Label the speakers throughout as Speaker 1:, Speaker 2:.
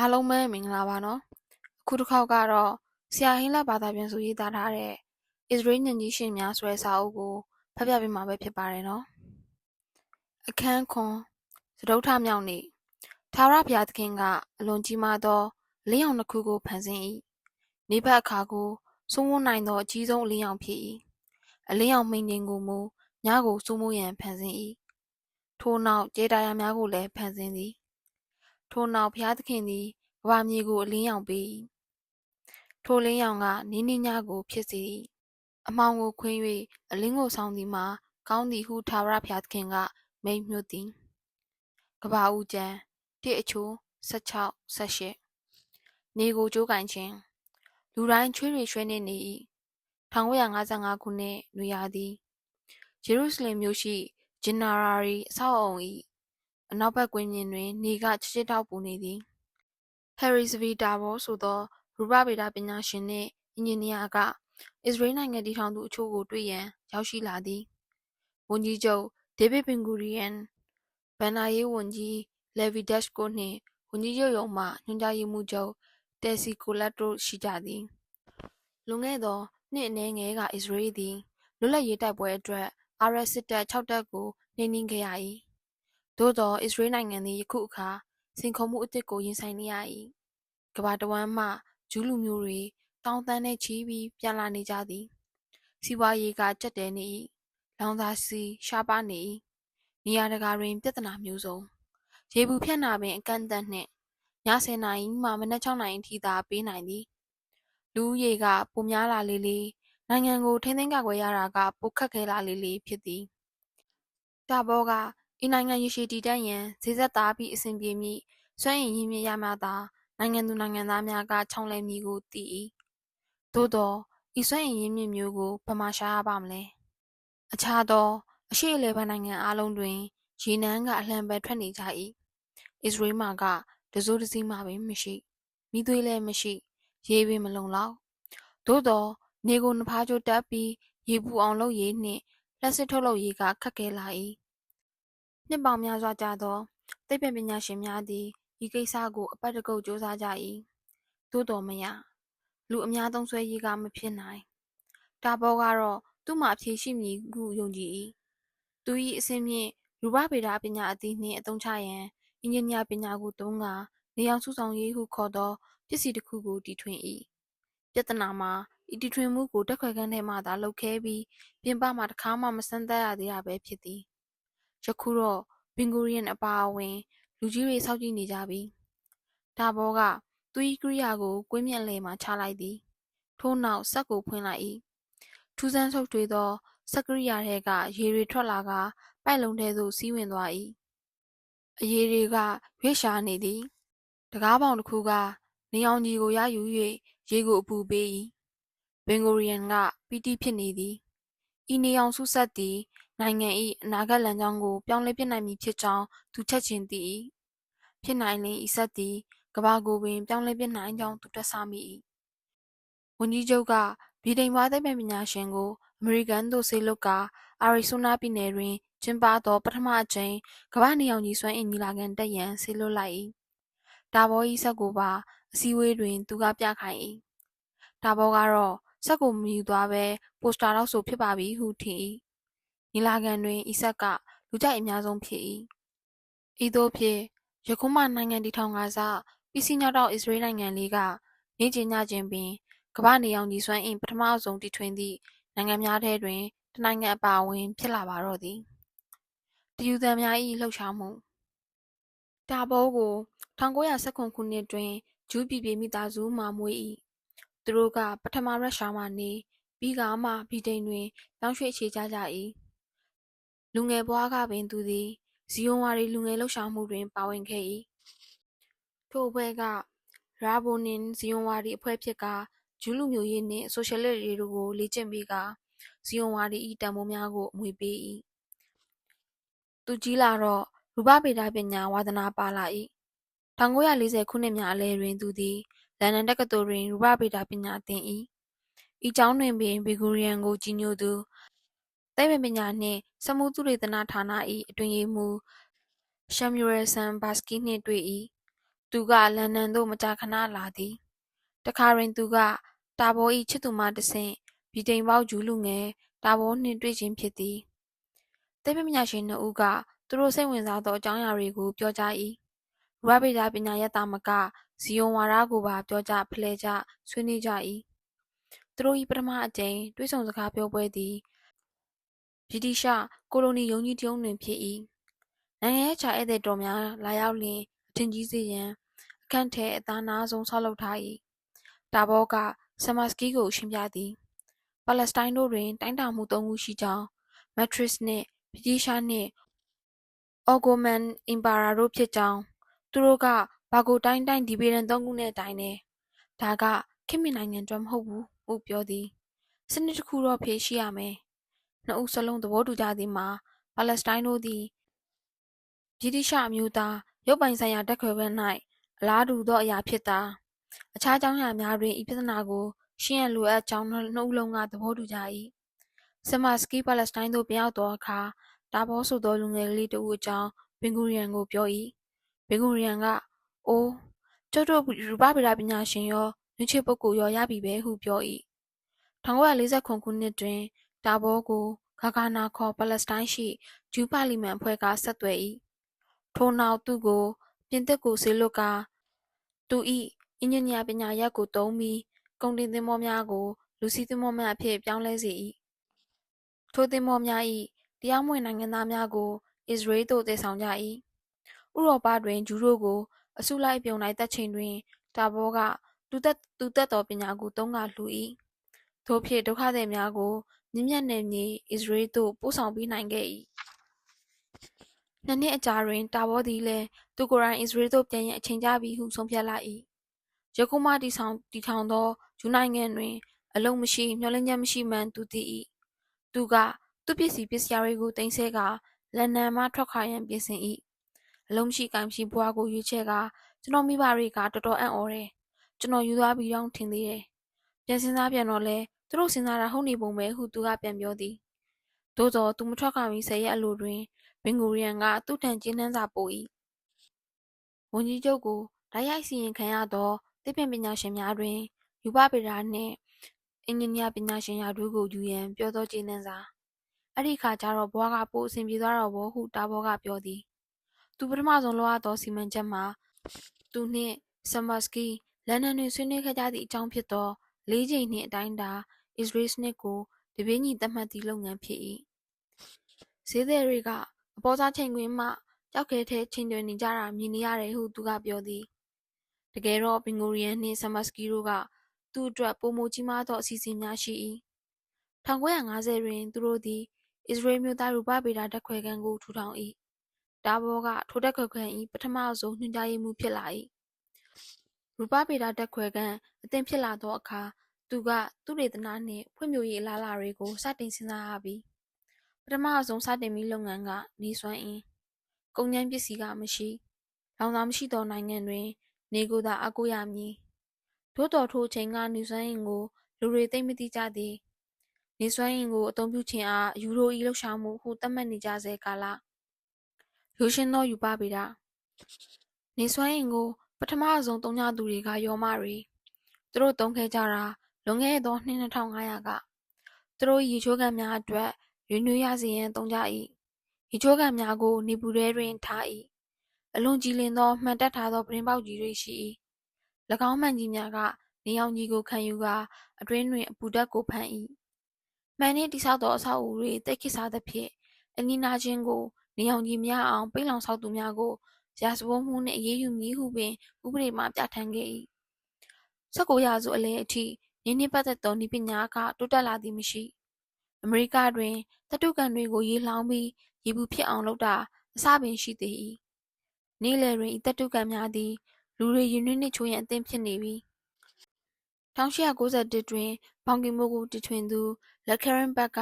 Speaker 1: အားလုံးပဲမင်္ဂလာပါနော်အခုတစ်ခေါက်ကတော့ဆရာဟင်းလဘာသာပြန်ဆိုရေးသားထားတဲ့ Israel ညဉ့်ကြီးရှင်များဆိုတဲ့စာအုပ်ကိုဖတ်ပြပေးမှာပဲဖြစ်ပါတယ်နော်အခန်းခွန်သဒုဋ္ဌမြောက်နေ့သာရဘုရားသခင်ကအလွန်ကြီးမားသောလင်းရောင်တစ်ခုကိုဖန်ဆင်း၏နေဘက်အခါကိုစိုးမိုးနိုင်သောအကြီးဆုံးအလင်းရောင်ဖြစ်၏အလင်းရောင်မိန်တင်ကိုမူညကိုစိုးမိုးရန်ဖန်ဆင်း၏ထို့နောက်ကျေတာယာများကိုလည်းဖန်ဆင်းသည် ထိုနောက်ဘုရားသခင်သည်ကမ္ဘာမြေကိုအလင်းရောင်ပေး၏ထိုလင်းရောင်ကနီးနီးညကိုဖြစ်စေ၏အမှောင်ကိုခွင်း၍အလင်းကိုဆောင်သည်မှာကောင်းသည်ဟုထာဝရဘုရားသခင်ကမိန့်ညွှတ်သည်ကဘာဦးကျမ်းတစ်အချိုး16 18နေကိုကြိုးကင်ခြင်းလူတိုင်းချွေးတွေရွှဲနေနေ၏1955ခုနှစ်နွေရာသီယေရုရှလင်မြို့ရှိဂျင်နာရာရီအဆောက်အုံ၏ အနောက်ဘက်ကွင်းပြင်တွင် နေကချစ်ချစ်တောက်ပူနေသည် ဟယ်ရီစဗီတာဘော ဆိုသော ရူပဗေဒပညာရှင်နှင့် အင်ဂျင်နီယာက အစ္စရေးနိုင်ငံတည်ထောင်သူအချို့ကို တွေ့ရန် ရောက်ရှိလာသည် ဝန်ကြီးချုပ် ဒေးဗစ်ဘင်ဂူရီယန်ဗန်နာရေးဝန်ကြီးလေဗီဒက်ရှ်ကိုနှင့် ဝန်ကြီးချုပ်ရုံးမှ ညွှန်ကြားရေးမှူးချုပ်တယ်စီကိုလက်တို့ ရှိကြသည် လွန်ခဲ့သော နှစ်အနည်းငယ်က အစ္စရေးသည် လွတ်လပ်ရေးတိုက်ပွဲအတွက် အာရက်စစ်တပ်6တပ်ကို နှိမ်နင်းခဲ့ရ၏ သို့သောအစ္စရေးနိုင်ငံသည်ယခုအခါစိန်ခေါ်မှုအသစ်ကိုရင်ဆိုင်နေရ၏ကမ္ဘာတဝန်းမှဂျူးလူမျိုးတွေတောင်းတန်းနဲ့ချီပြီးပြန်လာနေကြသည်စီးပွားရေးကကြက်တဲနေ၏လောင်စာဆီရှားပါနေ၏နေရာတကာတွင်ပြဿနာမျိုးစုံရေဘူးဖြတ်နာပင်အကန့်အသတ်နှင့်ည10နာရီမှမနက်6နာရီအထိသာပေးနိုင်သည်လူဦးရေကပိုများလာလေလေနိုင်ငံကိုထိမ့်သိမ်းကာကွယ်ရတာကပိုခက်ခဲလာလေလေဖြစ်သည်တာဘောက ဤနိုင်ငံရေရှည်တည်တံ့ရန်ဈေးသက်သာပြီးအဆင်ပြေမည့်စွမ်းရည်ရင်းမြစ်ရမှသာနိုင်ငံသူနိုင်ငံသားများကချောင်လည်မည်ကိုသိ၏သို့သောဤစွမ်းရည်ရင်းမြစ်မျိုးကိုဘယ်မှရှားရပါမလဲအခြားသောအရှိအလယ်ပိုင်းနိုင်ငံအလုံးတွင်ရေနံကအလှံပဲထွက်နေကြ၏အစ္စရေးမှာကတစိုးတစည်းမှပင်မရှိမိသွေးလည်းမရှိရေပင်မလုံလောက်သို့သောနေကိုနှဖားကြိုတက်ပြီးရေပူအောင်လုပ်ရေးနှင့်လက်စစ်ထုတ်လုပ်ရေးကခက်ခဲလာ၏ နှစ်ပေါင်းများစွာကြာသောသိပ္ပံပညာရှင်များသည်ဤကိစ္စကိုအပတ်တကုတ်စူးစမ်းကြ၏သို့တော်မရလူအများသုံးဆွဲရေးကမဖြစ်နိုင်တာဘောကတော့သူ့မှာအဖြေရှိမည်ဟုယုံကြည်၏သူ၏အစင်းမြင့်ရူပဗေဒပညာအသီးနှင့်အသုံးချရန်အင်ဂျင်နီယာပညာကိုသုံးကနေအောင်စုဆောင်ရေးဟုခေါ်သောပစ္စည်းတစ်ခုကိုတီထွင်၏ပြဿနာမှာဤတီထွင်မှုကိုတက်ခွဲခန်းထဲမှသာလှုပ်ခဲပြီးပြင်ပမှတစ်ခါမှမစမ်းသပ်ရသေးတာပဲဖြစ်သည် ယခုတော့ဘင်ဂူရီယန်အပါအဝင် လူကြီးတွေစောင့်ကြည့်နေကြပြီ။ဒါဘောကသူ၏ကိရိယာကိုကွင်းမြက်လယ်မှချလိုက်သည်။ထို့နောက်စက်ကိုဖွင့်လိုက်၏။ထူးဆန်းဆုပ်ထွေးသောစက်ကိရိယာထဲကရေတွေထွက်လာကပိုက်လုံးထဲသို့စီးဝင်သွား၏။အရေတွေကရွေ့ရှာနေသည်။တကားပေါင်တစ်ခုကနေအောင်ကြီးကိုရယူ၍ရေကိုအပူပေး၏။ဘင်ဂိုရီယန်ကပီတိဖြစ်နေသည်။ဤနေအောင်စုဆက်သည် နိုင်ငံ၏အနာဂတ်လမ်းကြောင်းကို ပြောင်းလဲပစ်နိုင်မည်ဖြစ်ကြောင်း သူချက်ခြင်းသိ၏။ဖြစ်နိုင်လျှင် ဤစက်သည်ကမ္ဘာကိုပင် ပြောင်းလဲပစ်နိုင်ကြောင်းသူတွက်ဆမိ၏။ဝန်ကြီးချုပ်ကဗြိတိန်ဖွားသိပ္ပံပညာရှင်ကိုအမေရိကန်သို့စေလွှတ်ကာအာရီဇိုးနားပြည်နယ်တွင်ကျင်းပသော ပထမအကြိမ်ကမ္ဘာ့နေရောင်ခြည်စွမ်းအင်ညီလာခံတက်ရန်စေလွှတ်လိုက်၏။တာဘော၏စက်ကိုပါအစည်းအဝေးတွင် သူကပြခိုင်း၏။တာဘောကတော့စက်ကိုမယူသွားဘဲပိုစတာလောက်ဆိုဖြစ်ပါပြီဟုထင်၏ ညီလာခံတွင် ဤဆက်က လူကြိုက်အများဆုံးဖြစ်၏ဤသို့ဖြင့် ယခုမှနိုင်ငံတည်ထောင်ကာစ ပြီးစီးနောက်တော့ အစ္စရေးနိုင်ငံလေးက နေကျင်းညခြင်းပင် ကမ္ဘာနေအောင်ကြီးစွမ်းအင် ပထမအဆုံးတည်ထွင်သည့် နိုင်ငံများထဲတွင်တနိုင်ငံအပါအဝင် ဖြစ်လာပါတော့သည် တယူသန်များ၏လှုပ်ရှားမှုတာဘောကို 1919ခုနှစ်တွင် ဂျူးပြည်ပြည်မိသားစုမှမွေး၏သူတို့က ပထမ ရုရှားမှနေ ပြီးကမှ ဗြိတိန်တွင် ပြောင်းရွှေ့အခြေချကြ၏ လူငယ်ဘဝကပင်သူသည်ဇီယွန်ဝါဒီလူငယ်လှုပ်ရှားမှုတွင် ပါဝင်ခဲ့၏ထိုအဖွဲ့ကရာဘိုနင်ဇီယွန်ဝါဒီအဖွဲ့ဖြစ်ကာဂျူးလူမျိုးရေးနှင့်ဆိုရှယ်လစ်ရေးတို့ကိုလေ့ကျင့်ပေးကာဇီယွန်ဝါဒီ၏တန်ဖိုးများကိုအမွေပေး၏သူကြီးလာတော့ရူပဗေဒပညာဝါသနာပါလာ၏1940ခုနှစ်များအလယ်တွင်သူသည်လန်ဒန်တက္ကသိုလ်တွင်ရူပဗေဒပညာသင်၏ဤကျောင်းတွင်ပင်ဘီဂူရီယန်ကိုကြီးညိုသူ သိပ္ပံပညာနှင့်စက်မှုသုတေသနဌာန၏အတွင်းရေးမှူးရှမ်မြူရယ်ဆန်ဘာစကီနှင့်တွေ့၏သူကလန်ဒန်သို့မကြာခဏလာသည်တခါတွင်သူကတာဘော၏ချစ်သူမှတဆင့်ဗြိတိန်ပေါက်ဂျူးလူငယ်တာဘောနှင့်တွေ့ခြင်းဖြစ်သည်သိပ္ပံပညာရှင်နှစ်ဦးကသူတို့စိတ်ဝင်စားသောအကြောင်းအရာတွေကိုပြောကြ၏ရဘိတာပညာရပ်သားမကဇီယွန်ဝါဒကိုပါပြောကြဖလှယ်ကြဆွေးနွေးကြ၏သူတို့၏ပထမအကြိမ်တွေ့ဆုံစကားပြောပွဲသည် ဗြိတိရှကိုလိုနီယုံကြည်တုံးတွင်ဖြစ်၏နိုင်ငံရဲ့ခြာဧည့်သည်တော်များလာရောက်လျင်အထင်ကြီးစေရန်အခန့်ထဲအသားနာဆုံးဆောက်လုပ်ထား၏တာဘောကဆမစကီကိုရှင်းပြသည်ပါလက်စတိုင်းတို့တွင်တိုင်းတာမှုသုံးခုရှိကြောင်းမက်ထရစ်နှင့်ဗြိတိရှားနှင့်အော်ဂိုမန်အင်ပါရာတို့ဖြစ်ကြောင်းသူတို့ကဘာကိုတိုင်းတိုင်းဒီဗီဒန်သုံးခုနဲ့တိုင်းတယ်ဒါကခင်မင်နိုင်ငံအတွက်မဟုတ်ဘူးဟုပြောသည်စနစ်တစ်ခုတော့ဖြေရှိရမယ် နှစ်ဦးစလုံးသဘောတူကြသည်မှာပါလက်စတိုင်းတို့သည်ဗြိတိရှအမျိုးသားရုပ်ပိုင်ဆိုင်ရာတက်ခွဲပွဲ၌အလားတူသောအရာဖြစ်တာအခြားကြောင်းရာများတွင်ဤပြဿနာကိုရှင်းရန်လိုအပ်ကြောင်းနှစ်ဦးလုံးကသဘောတူကြ၏ဆမစကီပါလက်စတိုင်းသို့ပြန်ရောက်သောအခါတာဘောဆိုသောလူငယ်ကလေးတဦးအကြောင်းဘင်ဂူရီယန်ကိုပြော၏ဘင်ဂူရီယန်ကအိုးကျုပ်တို့ရူပဗေဒပညာရှင်ရောလူချစ်ပုဂ္ဂိုလ်ရောရပြီပဲဟုပြော၏1940ခုနှစ်တွင် တာဘောကို ဂါဂါနာခေါ် ပါလက်စတိုင်းရှိ ဂျူးပါလီမန်အဖွဲ့က ဆက်သွယ်၏ထိုနောက် သူ့ကို ပြင်သစ်ကိုစေလွှတ်ကာ သူ၏အင်ဂျင်နီယာပညာရပ်ကိုသုံးပြီး ကုန်တင်သင်္ဘောများကို လူစီးသင်္ဘောများအဖြစ် ပြောင်းလဲစေ၏ထိုသင်္ဘောများ၏တရားမဝင်နိုင်ငံသားများကို အစ္စရေးသို့တည်ဆောင်ကြ၏ဥရောပတွင်ဂျူးတို့ကို အစုလိုက်ပြုံလိုက်တက်ချိန်တွင်တာဘောကသူသက်သူသက်သောပညာကိုသုံးကလှူ၏ထို့ဖြစ်ဒုက္ခသည်များကို မြင့်မြတ်နယ်မြေအစ္စရေးသို့ပို့ဆောင်ပေးနိုင်ခဲ့၏နှစ်နှစ်အကြာတွင် တာဘောသည်လည်းသူကိုယ်တိုင်အစ္စရေးသို့ပြန်ရန်အချိန်ကျပြီဟုဆုံးဖြတ်လိုက်၏ယခုမှတည်ဆောင်တည်ထောင်သောဂျူးနိုင်ငံတွင် အလုံးမရှိမျှော်လင့်ချက်မရှိမှန်းသူသိ၏သူကသူ့ပစ္စည်းပစ္စယတွေကိုတင်ဆဲကလန်ဒန်မှထွက်ခွာရန်ပြင်ဆင်၏အလုံးမရှိကံမရှိဘွားကိုရွေးချယ်ကကျွန်တော်မိဘတွေကတော်တော်အံ့ဩတယ်ကျွန်တော်ယူသွားပြီးတော့ထင်သေးတယ်ပြန်စဉ်းစားပြန်တော့လဲ သူတို့စဉ်းစားတာဟုတ်နေပုံပဲဟုသူကပြန်ပြောသည်သို့သောသူမထွက်ခွာမီဆယ်ရက်အလိုတွင်ဘင်ဂူရီယန်ကသူ့ထံကျင်းနှန်းစာပို့၏ဝန်ကြီးချုပ်ကိုဓာတ်ရိုက်စီရင်ခံရသောသိပ္ပံပညာရှင်များတွင်ယူပဗေဒနှင့်အင်ဂျင်နီယာပညာရှင်ရာထူးကိုယူရန်ပြောသောကျေးနှံစာအဲ့ဒီခါကျတော့ဘွားကပိုအဆင်ပြေသွားတော့ဘောဟုတာဘောကပြောသည်သူပထမဆုံးလောရသောစီမံချက်မှာသူနှင့်ဆမတ်စကီလန်ဒန်တွင်ဆွေးနွေးခဲ့ကြသည့်အကြောင်းဖြစ်သောလေးချိန်နှင့်အတိုင်းတာ အစ္စရေးစနစ်ကိုတပင်းညီသတ်မှတ်သည့်လုပ်ငန်းဖြစ်၏ဈေးသည်တွေကအပေါ်စားချိန်ခွင်မှကြောက်ခဲထဲချိန်တွင်နေကြတာမြင်နေရတယ်ဟုသူကပြောသည်တကယ်တော့ဘင်ဂိုရီယန်နှင့်ဆမတ်စကီတို့ကသူ့အတွက်ပုံမကြီးမားသောအစီအစဉ်များရှိ၏1950တွင်သူတို့သည်အစ္စရေးမျိုးသားရူပဗေဒဓာတ်ခွဲခန်းကိုထူထောင်၏တာဘောကထိုဓာတ်ခွဲခန်း၏ပထမဆုံးညွှန်ကြားရေးမှူးဖြစ်လာ၏ရူပဗေဒဓာတ်ခွဲခန်းအသင့်ဖြစ်လာသောအခါ သူကသုတေသနနှင့်ဖွံ့ဖြိုးရေးအလားအလာတွေကိုစတင်စဉ်းစားရပြီပထမဆုံးစတင်ပြီးလုပ်ငန်းကနေစွမ်းအင်ကုန်ကျန်းပစ္စည်းကမရှိလောင်စာမရှိသောနိုင်ငံတွင် နေကိုသာအကူရမည်သို့တော်ထိုအချိန်ကနေစွမ်းအင်ကိုလူတွေသိမသိကြသည်နေစွမ်းအင်ကိုအသုံးပြုခြင်းအားယူရိုဤလှုပ်ရှားမှုဟုသတ်မှတ်နေကြစေကာလရိုးရှင်းသောယူပပေတာနေစွမ်းအင်ကို ပထမဆုံးသုံးကြသူတွေကယောမတွေသူတို့သုံးခဲ့ကြတာ လွန်ခဲ့သောနှစ်2500ကသူတို့ရေချိုးကန်များအတွက်ရွေးနွေးရစေရန်သုံးကြ၏ရေချိုးကန်များကိုနေပူထဲတွင်ထား၏အလွန်ကြည်လင်သောမှန်တက်ထားသောပရင်ပေါက်ကြီးတွေရှိ၏၎င်းမှန်ကြီးများကနေရောင်ကြီးကိုခံယူကာအတွင်းတွင်အပူဓာတ်ကိုဖန်၏မှန်နှင့်တိဆောက်သောအဆောက်အဦတွေတိတ်ခိစားသဖြင့်အနီးနားချင်းကိုနေရောင်ကြီးများအောင်ပိတ်လောင်ဆောက်သူများကိုရာဇဝတ်မှုနှင့်အရေးယူမည်ဟုပင်ဥပဒေမှပြဋ္ဌာန်းခဲ့၏19ရာစုအလယ်အထိ ယင်းနှင့်ပတ်သက်သောနည်းပညာကတိုးတက်လာသည်မရှိအမေရိကတွင်တတုကန်တွေကိုရေလောင်းပြီးရေဘူးဖြစ်အောင်လုပ်တာအစပင်ရှိသေး၏နေ့လယ်တွင်ဤတတုကန်များသည်လူတွေရင်နှင်းနှင့်ချိုးရန်အသင့်ဖြစ်နေပြီ1891တွင်ဘောင်ကီမိုကိုတီထွင်သူလက်ခဲရင်ဘက်က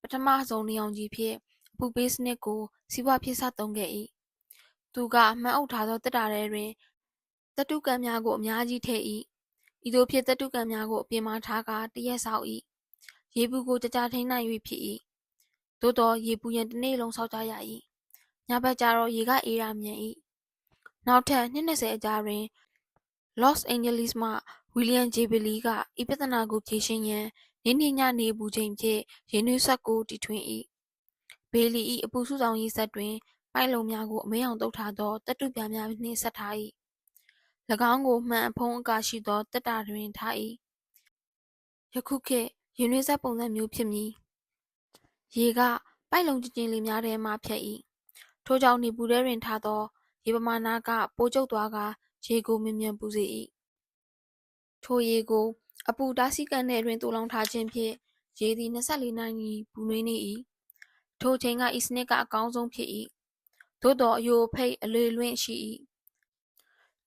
Speaker 1: ပထမဆုံးနေအောင်ကြီးဖြင့်အပူပေးစနစ်ကိုစီးပွားဖြစ်စသုံးခဲ့၏သူကမှန်းအုပ်ထားသောတက်တာထဲတွင်တတုကံများကိုအများကြီးထည့်၏ ဤသို့ဖြစ်တတုကံများကိုအပြင်မှထားကာတရက်ဆောက်၏ရေဘူးကိုကြကြထိန်နိုင်၍ဖြစ်၏သို့သောရေဘူးရန်တစ်နေ့လုံးဆောက်ကြရ၏ညဘက်ကျတော့ရေကအေးရမြန်၏နောက်ထပ်နှစ်20အကြာတွင်လော့စ်အိန်ဂျလိစ်မှဝီလျံဂျေဘလီကဤပြဿနာကိုဖြေရှင်းရန်နေ့နေ့ညနေပူချိန်ဖြင့်ရင်းနှီးစက်ကိုတီထွင်၏ဘေလီ၏အပူစုဆောင်ရေးဆက်တွင်ပိုက်လုံးများကိုအမဲအောင်တုပ်ထားသောတက်တုပြားများနှင့်ဆက်ထား၏၎ င်းကို မှန်အဖုံးအကာရှိသောတက်တာတွင် ထား၏ယခုခေတ်ရင်းနှီးစက်ပုံစံမျိုးဖြစ်မည်ရေက ပိုက်လုံးကျဉ်ကျဉ်လေးများထဲမှ ဖြတ်၏ထို့ကြောင့် နေပူထဲတွင်ထားသော ရေပမာဏက ပိုကျုပ်သွားကာ ရေကို မြန်မြန်ပူစေ၏ထိုရေကို အပူတားဆီးကန်ထဲတွင် သိုလှောင်ထားခြင်းဖြင့် ရေသည် 24 နာရီပူနွေးနေ၏ထိုချိန်က ဤစနစ်က အကောင်းဆုံးဖြစ်၏သို့သောအယိုဖိတ် အလေလွင့်ရှိ၏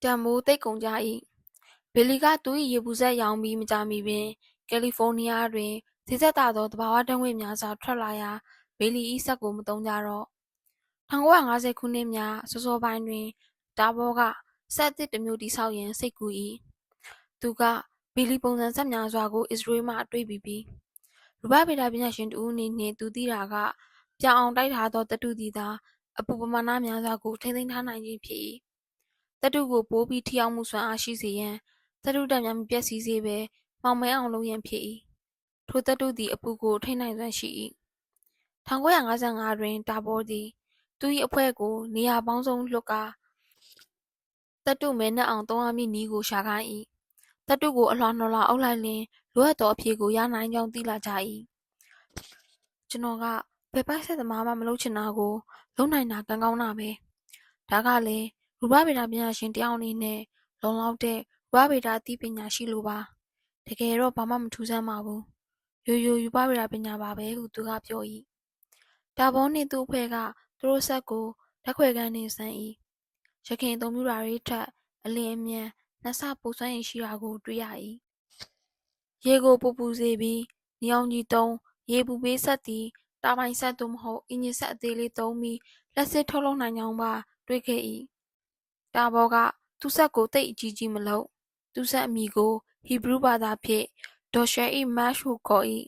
Speaker 1: တံမိုးသိပ်ကုန်ကြ၏ဘယ်လီကသူ၏ရေပူဆက်ရောင်ပြီးမကြမီပင်ကယ်လီဖိုးနီးယားတွင်ဈေးသက်သာသောသဘာဝဓာတ်ငွေ့များစွာထွက်လာရာဘေလီ၏စက်ကိုမသုံးကြတော့1950ခုနှစ်များစောစောပိုင်းတွင်တာဘောကစက်အသစ်တစ်မျိုးတည်ဆောက်ရန်စိတ်ကူး၏သူကဘီလီပုံစံစက်များစွာကိုအစ္စရေးမှတွေ့ပြီးပြီရူပဗေဒပညာရှင်တစ်ဦးအနေနှင့်သူသိတာကပြောင်အောင်တိုက်ထားသောသတ္တုသည်သာအပူပမာဏများစွာကိုထိန်းသိမ်းထားနိုင်ခြင်းဖြစ်၏ သတ္တုကို ပိုပြီး ထိရောက်မှုစွမ်းအားရှိစေရန် သတ္တုဓာတ်များ မပျက်စီးစေဘဲ မှောင်မဲအောင်လုပ်ရန် ဖြစ်၏ထိုသတ္တုသည် အပူကို ထိန်းနိုင်စွမ်းရှိ၏1955တွင် တာဘောသည် သူ၏အဖွဲ့ကို နေရာပေါင်းစုံလွှတ်ကာ သတ္တုမဲနက်အောင် သုံးရမည့်နည်းကို ရှာခိုင်း၏သတ္တုကို အလွှာနှစ်လွှာအုပ်လိုက်လျှင် လိုအပ်သောအဖြေကို ရနိုင်ကြောင်း သိလာကြ၏ကျွန်တော်က ဘယ်ပိုက်ဆက်သမားမှ မလုပ်ချင်တာကို လုပ်နိုင်တာ ကံကောင်းတာပဲ ဒါကလည်း ရူပဗေဒပညာရှင်တယောက်အနေနဲ့လုံလောက်တဲ့ရူပဗေဒအသိပညာရှိလို့ပါတကယ်တော့ဘာမှမထူးဆန်းပါဘူးရိုးရိုးရူပဗေဒပညာပါပဲဟုသူကပြော၏တာဘောနှင့်သူ့အဖွဲ့ကသူတို့ဆက်ကိုဓာတ်ခွဲခန်းနှင့်ဆန်း၏ရခင်အသုံးပြုတာတွေထက်အလျင်အမြန်နှစ်ဆပိုစွမ်းရည်ရှိတာကို တွေ့ရ၏ရေကိုပူပူစေပြီးနေအောင်ကြီးသုံးရေပူပေးဆက်သည်တာပိုင်ဆက်သို့မဟုတ်အင်ဂျင်ဆက်အသေးလေးသုံးပြီးလက်စစ်ထုတ်လုပ်နိုင်ကြောင်းပါ တွေ့ခဲ့၏ တာဘောကသူ့ဆက်ကိုတိတ်အကြီးကြီးမလုပ်သူ့ဆက်အမိကိုဟီဘရုဘာသာဖြင့်ဒေါ်ရှယ်၏မတ်ဟုခေါ်၏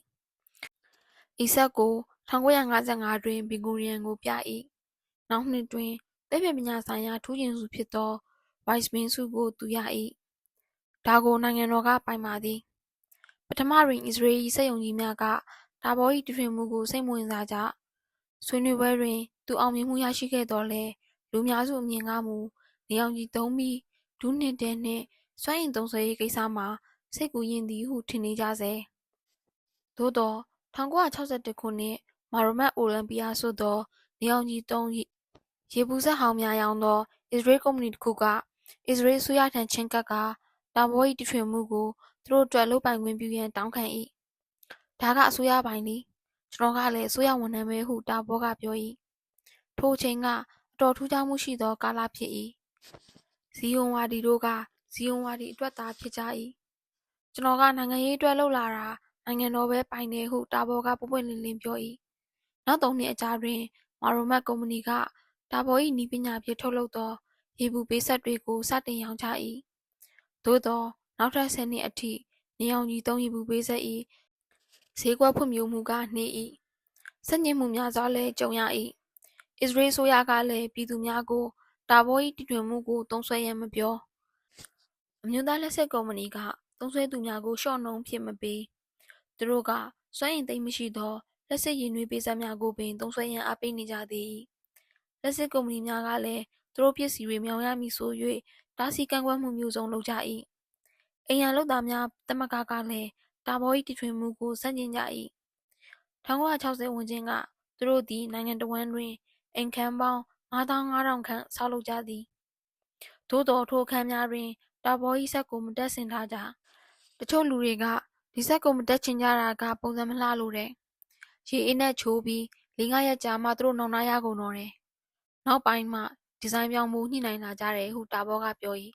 Speaker 1: ဤဆက်ကို1955တွင်ဘင်ဂူရီယန်ကိုပြ၏နောက်နှစ်တွင်သိပ္ပံပညာဆိုင်ရာထူးချွန်ဆုဖြစ်သောဝိုက်စ်မင်းဆုကိုသူရ၏ဒါကိုနိုင်ငံတော်ကပိုင်ပါသည်ပထမတွင်အစ္စရေး၏စက်ရုံကြီးများကဒါဘော၏တထွင်မှုကိုစိတ်မဝင်စားကြဆွေးနွေးပွဲတွင် သူအောင်မြင်မှုရရှိခဲ့တော်လဲလူများစုအမြင်ကမူ နေအောင်ကြီးသုံးပြီးဒူးနှစ်တဲနှင့်စွမ်းရင်သုံးဆွဲရေးကိစ္စမှာစိတ်ကူးရင်သည်ဟုထင်နေကြစေသို့သော1961ခုနှစ်မာရမတ်အိုလံပီယာဆိုသောနေအောင်ကြီးသုံးရေပူစက်ဟောင်းများရောင်းသောအစ္စရေးကုမ္ပဏီတစ်ခုကအစ္စရေးအစိုးရထံချဉ်းကပ်ကာတာဘော၏တီထွင်မှုကိုသူတို့အတွက်လုပ်ပိုင်ခွင့်ပြုရန်တောင်းခံ၏ဒါကအစိုးရပိုင်သည်ကျွန်တော်ကလည်းအစိုးရဝန်ထမ်းပဲဟုတာဘောကပြော၏ထိုအချိန်ကအတော်ထူးခြားမှုရှိသောကာလဖြစ်၏ ဇီယွန်ဝါဒီတို့က ဇီယွန်ဝါဒီအတွက်သားဖြစ်ကြ၏ကျွန်တော်ကနိုင်ငံရေးအတွက်လှုပ်လာတာနိုင်ငံတော်ပဲပိုင်တယ်ဟုတာဘောကပွပွင့်လင်းလင်းပြော၏နောက်သုံးနှစ်အကြာတွင် မာရိုမတ်ကုမ္ပဏီကတာဘော၏နီးပညာဖြင့်ထုတ်လုပ်သောရေပူပေးဆက်တွေကိုစတင်ရောင်းချ၏သို့သော နောက်ထပ်10နှစ်အထိနေအောင်ကြီးသုံးရေပူပေးဆက်၏ဈေးကွက်ဖွံ့ဖြိုးမှုကနှေး၏စက်ညစ်မှုများစွာလည်းကြုံရ၏အစ္စရေးဆိုရကလည်းပြည်သူများကို တာဘော၏တည်ထွင်မှုကိုသုံးဆွဲရန်မပြောအမျိုးသားလက်ဆက်ကုမ္ပဏီကသုံးဆွဲသူများကိုရှော့နှုံးဖြစ်မပေးသူတို့ကစွမ်းရင်သိမ်းမရှိသောလက်စစ်ရည်နွေးပေးစက်များကိုပင်သုံးဆွဲရန်အားပေးနေကြသည်လက်စစ်ကုမ္ပဏီများကလည်းသူတို့ပစ္စည်းတွေမြောင်ရမည်ဆို၍တားဆီးကန့်ကွက်မှုမျိုးစုံလုပ်ကြ၏အိမ်ရန်လုပ်သားများတမကကလည်းတာဘော၏တည်ထွင်မှုကိုစန့်ကျင်ကြ၏1960ဝန်းကျင်ကသူတို့သည်နိုင်ငံတော်ဝန်တွင်အိမ်ခန်းပေါင်း 9500ခန့်ဆောက်လုပ်ကြသည်သို့တော်ထိုအခန်းများတွင်တာဘော၏ဆက်ကိုမတက်ဆင်ထားကြတချို့လူတွေကဒီဆက်ကိုမတက်ချင်ကြတာကပုံစံမလှလို့တဲ့ရေအေးနဲ့ချိုးပြီးလေးငါရက်ကြာမှသူတို့နောင်နာရကုန်တော့တယ်နောက်ပိုင်းမှဒီဇိုင်းပြောင်းမှုညှိနှိုင်းလာကြတယ်ဟုတာဘောကပြော၏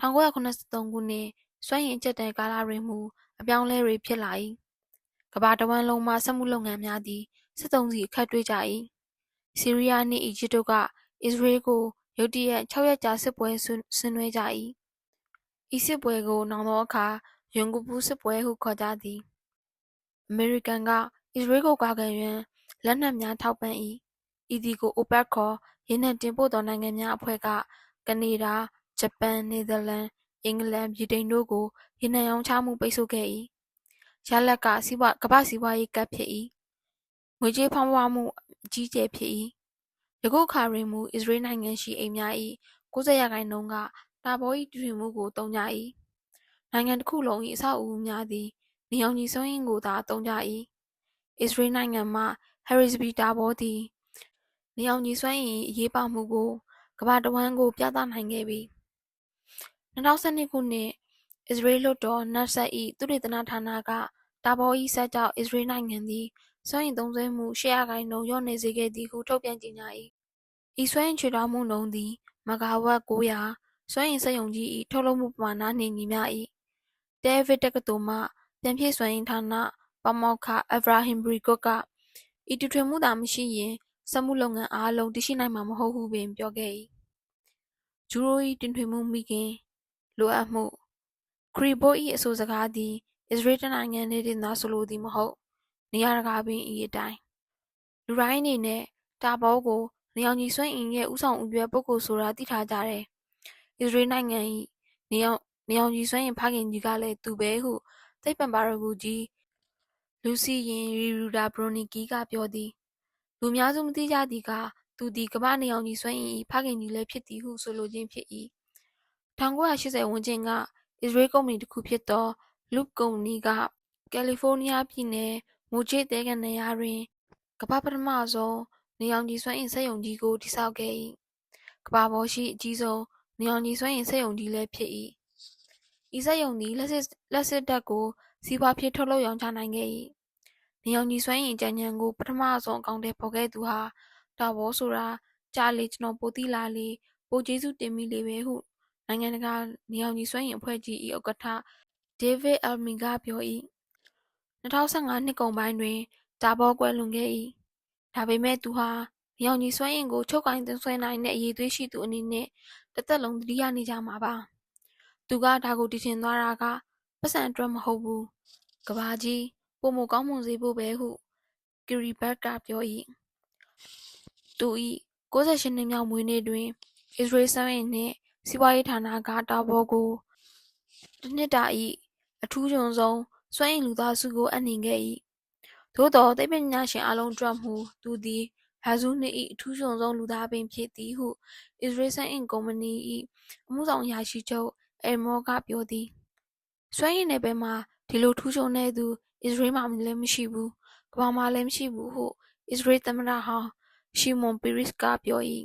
Speaker 1: 1983ခုနှစ်စွမ်းရည်အကျက်တန်ကာလတွင်မူအပြောင်းလဲတွေဖြစ်လာ၏ကမ္ဘာတဝန်းလုံးမှစက်မှုလုပ်ငန်းများသည်စစ်တုံးစီအခက်တွေ့ကြ၏ ဆီးရီးယားနှင့် အီဂျစ်တို့က အစ္စရေးကို ရုတ်တရက်6ရက်ကြာ စစ်ပွဲဆင်နွှဲကြ၏ဤစစ်ပွဲကိုနောင်သောအခါယွန်ကူပူစစ်ပွဲဟု ခေါ်ကြသည် အမေရိကန်က အစ္စရေးကို ကာကွယ်ရန် လက်နက်များ ထောက်ပံ့၏ဤသည်ကို OPEC ခေါ် ရေနံတင်ပို့သော နိုင်ငံများအဖွဲ့က ကနေဒါ၊ဂျပန်၊နယ်သာလန်၊အင်္ဂလန်၊ဗြိတိန်တို့ကို ရေနံရောင်းချမှု ပိတ်ဆို့ခဲ့၏။ရလဒ်က ကမ္ဘာ့စီးပွားရေးကပ်ဖြစ်၏။ငွေကြေးဖောင်းပွမှုအ ကြီးအကျယ်ဖြစ်၏။ယခုအခါတွင်မူအစ္စရေးနိုင်ငံရှိအိမ်များ၏၉၀ရာခိုင်နှုန်းကတာပေါ်၏တီထွင်မှုကိုသုံးကြ၏။နိုင်ငံတစ်ခုလုံး၏အဆောက်အဦများသည်နေရောင်ခြည်စွမ်းအင်ကိုသာသုံးကြ၏။အစ္စရေးနိုင်ငံမှဟယ်ရီဇဘီတာဘောသည်နေရောင်ခြည်စွမ်းအင်၏အရေးပါမှုကိုကမ္ဘာတစ်ဝှမ်းကိုပြသနိုင်ခဲ့ပြီ။၂၀၁၂ခုနှစ်အစ္စရေးလွှတ်တော်နက်ဆတ်၏သုတေသနဌာနကတာဘော၏စက်ကြောင့်အစ္စရေးနိုင်ငံသည် စွမ်းအင်သုံးစွဲမှု၈ရာခိုင်နှုန်းလျော့နည်းစေခဲ့သည်ဟုထုတ်ပြန်ကြေညာ၏။ဤစွမ်းအင်ချွေတာမှုနှုန်းသည်မဂါဝပ်၉၀၀စွမ်းအင်စက်ရုံကြီး၏ထုတ်လုပ်မှုပမာဏနှင့်ညီမျှ၏။တဲဗစ်တက္ကသိုလ်မှပြန်ဖြည့်စွမ်းအင်ဌာနပါမောက္ခအဗရာဟင်ဘရီကွတ်ကဤတီထွင်မှုသာမရှိရင်စက်မှုလုပ်ငန်းအားလုံးတည်ရှိနိုင်မှာမဟုတ်ဟုပင်ပြောခဲ့၏။ဂျူရို၏တင်ထွင်မှုမိခင်လိုအပ်မှုခရီဘို၏အဆိုစကားသည်အစ္စရေးတစ်နိုင်ငံတည်းတင်သာဆိုလိုသည်မဟုတ် နေရာတကာပင်ဤအတိုင်းလူတိုင်းအနေနဲ့တာဘောကိုနေအောင်ကြီးစွန့်အင်ရဲ့ဥဆောင်ဥရွယ်ပုဂ္ဂိုလ်ဆိုတာသိထားကြတယ်။အစ္စရေးနိုင်ငံ၏နေအောင်နေအောင်ကြီးစွန့်အင်ဖခင်ကြီးကလည်းသူပဲဟုသိပ္ပံပါရဂူကြီးလူစီရင်ရီရူဒါဘရိုနီကီကပြောသည်လူများစုမသိကြသည်ကသူသည်ကမ္ဘာနေအောင်ကြီးစွန့်အင်၏ဖခင်ကြီးလည်းဖြစ်သည်ဟုဆိုလိုခြင်းဖြစ်၏1980ဝန်းကျင်ကအစ္စရေးကုမ္ပဏီတစ်ခုဖြစ်သောလူကုမ္ပဏီကကယ်လီဖိုးနီးယားပြည်နယ် မိုဂျေတဲကန်နေရာတွင်ကမ္ဘာပထမဆုံးနေအောင်ခြည်စွမ်းအင်စက်ရုံကြီးကိုတည်ဆောက်ခဲ့၏။ကမ္ဘာပေါ်ရှိအကြီးဆုံးနေအောင်ခြည်စွမ်းအင်စက်ရုံကြီးလည်းဖြစ်၏။ဤစက်ရုံသည်လျှပ်စစ်ဓာတ်ကိုစီးပွားဖြစ်ထုတ်လုပ်ရောင်းချနိုင်ခဲ့၏။နေအောင်ခြည်စွမ်းအင်အကြံဉာဏ်ကိုပထမဆုံးအကောင်အထည်ဖော်ခဲ့သူဟာတာဘောဆိုတာကြာလေကျွန်တော်ပိုသိလာလေပိုကျေးဇူးတင်မိလေပဲဟုနိုင်ငံတကာနေအောင်ခြည်စွမ်းအင်အဖွဲ့ကြီး၏ဥက္ကဋ္ဌဒေးဗစ်အယ်လ်မီကပြော၏။ ၂၀၁၅နှစ်ကုန်ပိုင်းတွင်တာဘောကွယ်လွန်ခဲ့၏။ဒါပေမဲ့သူဟာနေရောင်ခြည်စွမ်းအင်ကိုချုပ်ကိုင်သုံးစွဲနိုင်တဲ့အရည်အသွေးရှိသူအနေနဲ့တစ်သက်လုံးသတိရနေကြမှာပါ။သူကဒါကိုတီထွင်သွားတာကပိုက်ဆံအတွက်မဟုတ်ဘူး။ကမ္ဘာကြီးပိုမိုကောင်းမွန်စေဖို့ပဲဟုကီရီဘတ်ကပြော၏။သူ၏၉၈နှစ်မြောက်မွေးနေ့တွင်အစ္စရေးစွမ်းအင်နှင့်စီးပွားရေးဌာနကတာဘောကိုတစ်နှစ်တာ၏အထူးချွန်ဆုံး စွမ်းအင်လူသားစုကိုအပ်နှင်ခဲ့၏။သို့သော်သိပ္ပံပညာရှင်အားလုံးအတွက်မူသူသည်ရာစုနှစ်၏အထူးချွန်ဆုံးလူသားပင်ဖြစ်သည်ဟုအစ္စရေးစွမ်းအင်ကုမ္ပဏီ၏အမှုဆောင်အရာရှိချုပ်အဲမောကပြောသည်။စွမ်းအင်နယ်ပယ်မှာဒီလိုထူးချွန်တဲ့သူအစ္စရေးမှာလည်းမရှိဘူး။ကမ္ဘာမှာလည်းမရှိဘူးဟုအစ္စရေးသမ္မတဟောင်းရှီမွန်ပီရစ်ကပြော၏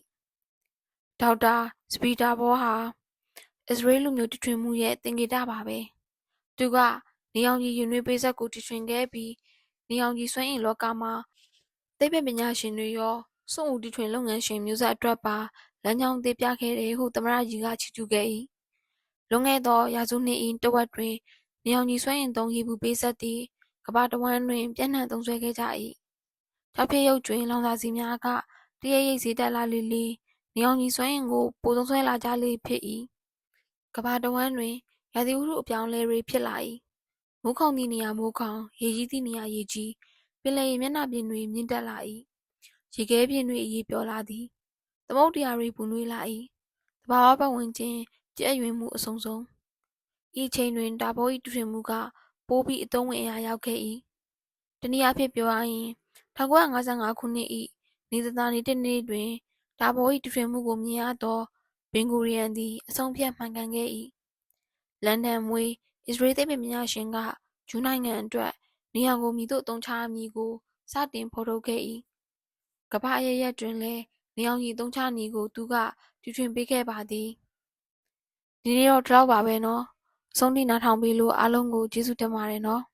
Speaker 1: ။ဒေါက်တာစပီတာဘောဟာအစ္စရေးလူမျိုးတီထွင်မှုရဲ့သင်္ကေတပါပဲ။သူက နေရောင်ခြည်ယူနွေးပေးစက်ကိုတီထွင်ခဲ့ပြီးနေရောင်ခြည်စွမ်းအင်လောကမှာသိပ္ပံပညာရှင်တွေရောစွန့်ဦးတီထွင်လုပ်ငန်းရှင်မျိုးဆက်အတွက်ပါလမ်းကြောင်းသစ်ပြခဲ့တယ်ဟုသမ္မတကြီးကချီးကျူးခဲ့၏။လွန်ခဲ့သောရာစုနှစ်၏တဝက်တွင်နေရောင်ခြည်စွမ်းအင်သုံးရေပူပေးစက်သည်ကမ္ဘာတစ်ဝှမ်းတွင်ပျံ့နှံ့သုံးစွဲခဲ့ကြ၏။ကျောက်ဖြစ်ရုပ်ကြွင်းလောင်စာဆီများကတရိပ်ရိပ်ဈေးတက်လာလေလေနေရောင်ခြည်စွမ်းအင်ကိုပိုသုံးစွဲလာကြလေဖြစ်၏။ကမ္ဘာတစ်ဝှမ်းတွင်ရာသီဥတုအပြောင်းအလဲတွေဖြစ်လာ၏။ မိုးခေါင်သည့်နေရာမိုးခေါင်၊ရေကြီးသည့်နေရာရေကြီး၊ပင်လယ်ရေမျက်နှာပြင်တွေမြင့်တက်လာ၏။ရေခဲပြင်တွေအရေးပျော်လာသည်။သမုဒ္ဒရာတွေပူနွေးလာ၏။သဘာဝပတ်ဝန်းကျင်ကြက်ရွယ်မှုအဆုံးစုံ။ဤအချိန်တွင်တာဘော၏တီထွင်မှုကပိုပြီးအသုံးဝင်အရာရောက်ခဲ့၏။တနည်းအားဖြင့်ပြောရရင်၁၉၅၅ခုနှစ်၏နေသသာနေ့တစ်နေ့တွင်တာဘော၏တီထွင်မှုကိုမြင်ရသောဘင်ဂူရီယန်သည်အဆုံးအဖြတ်မှန်ကန်ခဲ့၏။လန်ဒန်မွေး အစ္စရေးသိပ္ပံပညာရှင်ကဂျူးနိုင်ငံအတွက်နေရောင်ကိုမည်သို့အသုံးချရမည်ကိုစတင်ဖော်ထုတ်ခဲ့၏။ကမ္ဘာအရပ်ရပ်တွင်လည်းနေရောင်ခြည်အသုံးချနည်းကိုသူကတီထွင်ပေးခဲ့ပါသည်။ဒီနေ့တော့ဒီလောက်ပါပဲနော်။အဆုံးထိနားထောင်ပေးလို့အားလုံးကိုကျေးဇူးတင်ပါတယ်နော်။